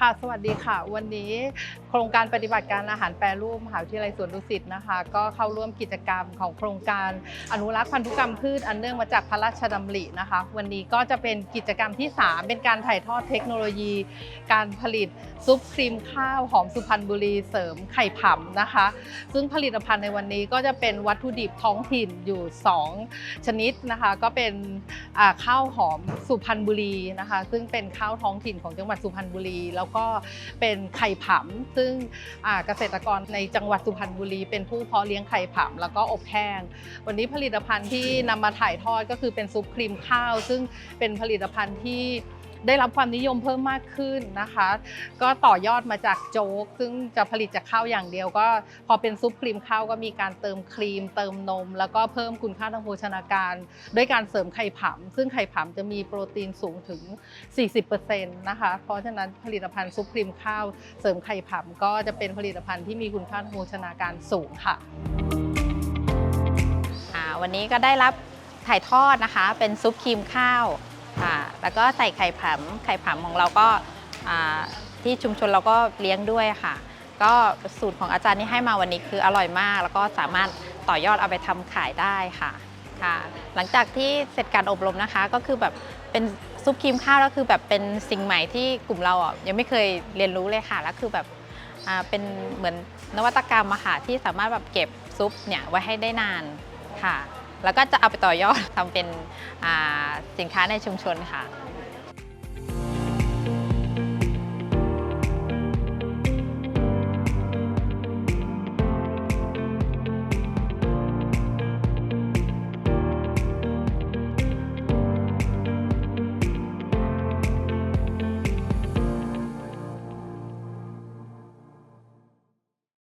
ค่ะสวัสดีค่ะ วันนี้โครงการปฏิบัติการอาหารแปรรูปมหาวิทยาลัยสวนดุสิตนะคะ ก็เข้าร่วมกิจกรรมของโครงการอนุรักษ์พันธุกรรมพืชอันเนื่องมาจากพระราชดำรินะคะ วันนี้ก็จะเป็นกิจกรรมที่ 3 เป็นการถ่ายทอดเทคโนโลยี การผลิตซุปครีมข้าวหอมสุพรรณบุรีเสริมไข่ผำนะคะ ซึ่งผลิตภัณฑ์ในวันนี้ก็จะเป็นวัตถุดิบท้องถิ่นอยู่ 2 ชนิดนะคะ ก็เป็นข้าวหอมสุพรรณบุรีนะคะ ซึ่งเป็นข้าวท้องถิ่นของจังหวัดสุพรรณบุรีแล้วก็เป็นไข่ผำซึ่งเกษตรกรในจังหวัดสุพรรณบุรีเป็นผู้เพาะเลี้ยงไข่ผำแล้วก็อบแห้ง วันนี้ผลิตภัณฑ์ที่นำมาถ่ายทอดก็คือเป็นซุปครีมข้าว ซึ่งเป็นผลิตภัณฑ์ที่ ได้รับความนิยมเพิ่มมากขึ้นนะคะ ก็ต่อยอดมาจากโจ๊ก ซึ่งจะผลิตจากข้าวอย่างเดียว ก็พอเป็นซุปครีมข้าวก็มีการเติมครีม เติมนม แล้วก็เพิ่มคุณค่าทางโภชนาการ ด้วยการเสริมไข่ผำซึ่งไข่ผำจะมีโปรตีนสูงถึง 40%นะคะ เพราะฉะนั้นผลิตภัณฑ์ซุปครีมข้าว เสริมไข่ผำก็จะเป็นผลิตภัณฑ์ที่มีคุณค่าทางโภชนาการสูงค่ะวันนี้ก็ได้รับถ่ายทอดนะคะ เป็นซุปครีมข้าว แล้วก็ใส่ไข่ผำไข่ผำของเราก็ที่ชุมชนเราก็เลี้ยงด้วยค่ะ ก็สูตรของอาจารย์ที่ให้มาวันนี้คืออร่อยมาก แล้วก็สามารถต่อยอดเอาไปทำขายได้ค่ะค่ะ หลังจากที่เสร็จการอบรมนะคะก็คือแบบเป็นซุปครีมข้าวแล้วคือแบบเป็นสิ่งใหม่ที่กลุ่มเราอะยังไม่เคยเรียนรู้เลยค่ะแล้วคือแบบเป็นเหมือนนวัตกรรมอะค่ะที่สามารถแบบเก็บซุปเนี่ยไว้ให้ได้นานค่ะ แล้วก็จะเอาไปต่อยอดทำเป็นสินค้าในชุมชนค่ะ